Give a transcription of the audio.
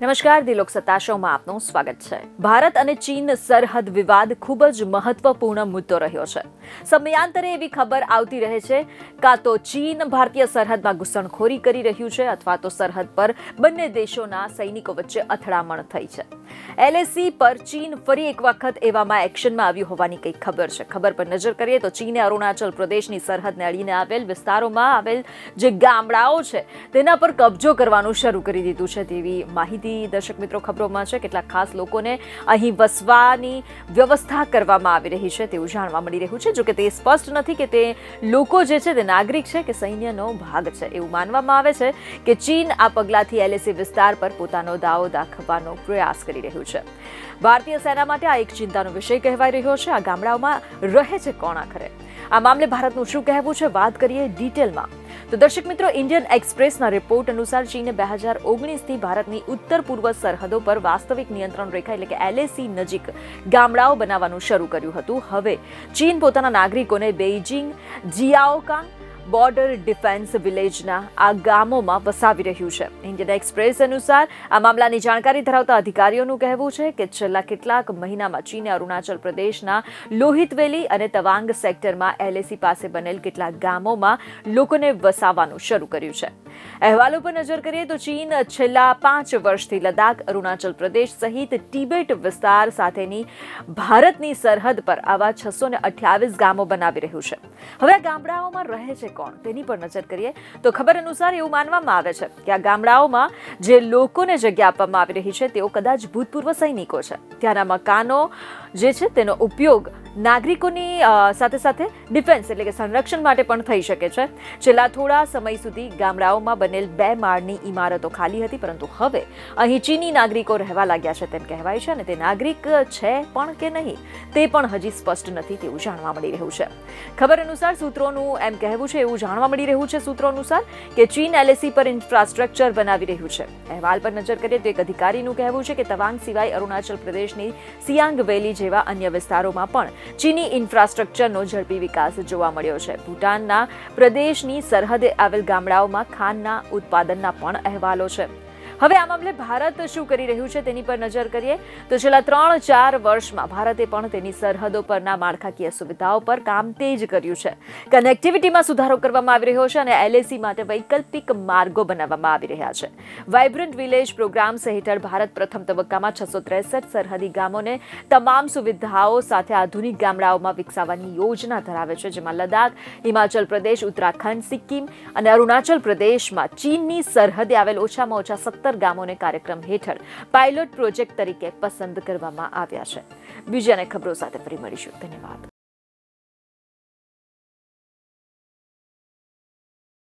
નમસ્કાર, દિલોક સત્તા શોમાં આપનું સ્વાગત છે. ભારત અને ચીન સરહદ વિવાદ ખૂબ જ મહત્વપૂર્ણ મુદ્દો રહ્યો છે. સમયાંતરે એવી ખબર આવતી રહે છે, કાં તો ચીન ભારતીય સરહદમાં ઘૂસણખોરી કરી રહ્યું છે, અથવા તો સરહદ પર બંને દેશોના સૈનિકો વચ્ચે અથડામણ થઈ છે. એલએસી પર ચીન ફરી એક વખત એવામાં એક્શનમાં આવ્યું હોવાની કંઈક ખબર છે. ખબર પર નજર કરીએ તો ચીને અરુણાચલ પ્રદેશની સરહદને અડીને આવેલ વિસ્તારોમાં આવેલ જે ગામડાઓ છે, તેના પર કબજો કરવાનું શરૂ કરી દીધું છે તેવી માહિતી દર્શક મિત્રો ખબરોમાં છે. કેટલાક ખાસ લોકોને અહીં વસવાની વ્યવસ્થા કરવામાં આવી રહી છે તેવું જાણવા મળી રહ્યું છે. જોકે તે સ્પષ્ટ નથી કે તે લોકો જે છે તે નાગરિક છે કે સૈન્યનો ભાગ છે. એવું માનવામાં આવે છે કે ચીન આ પગલાંથી એલએસી વિસ્તાર પર પોતાનો દાવો દાખવવાનો પ્રયાસ કરી રહ્યું છે. ભારતીય સેના માટે આ એક ચિંતાનો વિષય કહેવાય રહ્યો છે. આ ગામડાઓમાં રહે છે કોણ આખરે? આ મામલે ભારતનું શું કહેવું છે? વાત કરીએ ડિટેલમાં. તો દર્શક મિત્રો, ઇન્ડિયન એક્સપ્રેસના રિપોર્ટ અનુસાર ચીને બે હજાર ઓગણીસથી ભારતની ઉત્તર પૂર્વ સરહદો પર વાસ્તવિક નિયંત્રણ રેખા એટલે કે એલએસી નજીક ગામડાઓ બનાવવાનું શરૂ કર્યું હતું. હવે ચીન પોતાના નાગરિકોને બેઇજિંગ, જિયાઓકાંગ બોર્ડર ડિફેન્સ વિલેજના આ ગામોમાં વસાવી રહ્યું છે. ઇન્ડિયન એક્સપ્રેસ અનુસાર આ મામલાની જાણકારી ધરાવતા અધિકારીઓનું કહેવું છે કે છેલ્લા કેટલાક મહિનામાં ચીને અરુણાચલ પ્રદેશના લોહિતવેલી અને તવાંગ સેક્ટરમાં એલએસી પાસે બનેલ કેટલાક ગામોમાં લોકોને વસાવવાનું શરૂ કર્યું છે. અહેવાલો પર નજર કરીએ તો ચીન છેલ્લા પાંચ વર્ષથી લદ્દાખ, અરુણાચલ પ્રદેશ સહિત ટિબેટ વિસ્તાર સાથેની ભારતની સરહદ પર આવા છસો ગામો બનાવી રહ્યું છે. હવે આ ગામડાઓમાં રહે છે કોણ? તેની પર નજર કરીએ તો ખબર અનુસાર એવું માનવામાં આવે છે કે આ ગામડાઓમાં જે લોકોને જગ્યા આપવામાં આવી રહી છે તેઓ કદાચ ભૂતપૂર્વ સૈનિકો છે. ત્યાંના મકાનો જે છે તેનો ઉપયોગ નાગરિકોની સાથે સાથે ડિફેન્સ એટલે કે સંરક્ષણ માટે પણ થઈ શકે છે. છેલ્લા થોડા સમય સુધી ગામડાઓમાં બનેલ બે માળની ઇમારતો ખાલી હતી, પરંતુ હવે અહીં ચીની નાગરિકો રહેવા લાગ્યા છે તેમ કહેવાય છે અને તે નાગરિક છે પણ કે નહીં તે પણ હજી સ્પષ્ટ નથી તેવું જાણવા મળી રહ્યું છે. ખબર અનુસાર સૂત્રોનું એમ કહેવું છે, એવું જાણવા મળી રહ્યું છે સૂત્રો અનુસાર, કે ચીન એલએસી પર ઇન્ફ્રાસ્ટ્રક્ચર બનાવી રહ્યું છે. અહેવાલ પર નજર કરીએ તો એક અધિકારીનું કહેવું છે કે તવાંગ સિવાય અરુણાચલ પ્રદેશની સિયાંગ વેલી જેવા અન્ય વિસ્તારોમાં પણ ચીની ઇન્ફ્રાસ્ટ્રક્ચરનો ઝડપી વિકાસ જોવા મળ્યો છે. ભૂટાનના પ્રદેશની સરહદે આવેલ ગામડાઓમાં ખાંડના ઉત્પાદનના પણ અહેવાલો છે. હવે આ મામલે ભારત શું કરી રહ્યું છે તેની પર નજર કરીએ. તો છેલ્લા ત્રણ ચાર વર્ષમાં ભારતે પણ તેની સરહદો પરના માળખાકીય સુવિધાઓ પર કામ તેજ કર્યું છે. કનેક્ટિવિટીમાં સુધારો કરવામાં આવી રહ્યો છે અને એલએસી માટે વૈકલ્પિક માર્ગો બનાવવામાં આવી રહ્યા છે. વાઇબ્રન્ટ વિલેજ પ્રોગ્રામ્સ હેઠળ ભારત પ્રથમ તબક્કામાં છસો ત્રેસઠ સરહદી ગામોને તમામ સુવિધાઓ સાથે આધુનિક ગામડાઓમાં વિકસાવવાની યોજના ધરાવે છે, જેમાં લદ્દાખ, હિમાચલ પ્રદેશ, ઉત્તરાખંડ, સિક્કિમ અને અરુણાચલ પ્રદેશમાં ચીનની સરહદે આવેલ ઓછામાં ઓછા સત્તર ગામોને કાર્યક્રમ હેઠળ પાયલોટ પ્રોજેક્ટ તરીકે પસંદ કરવામાં આવ્યા છે. બીજાને ખબરો સાથે ફરી મળીશું. ધન્યવાદ.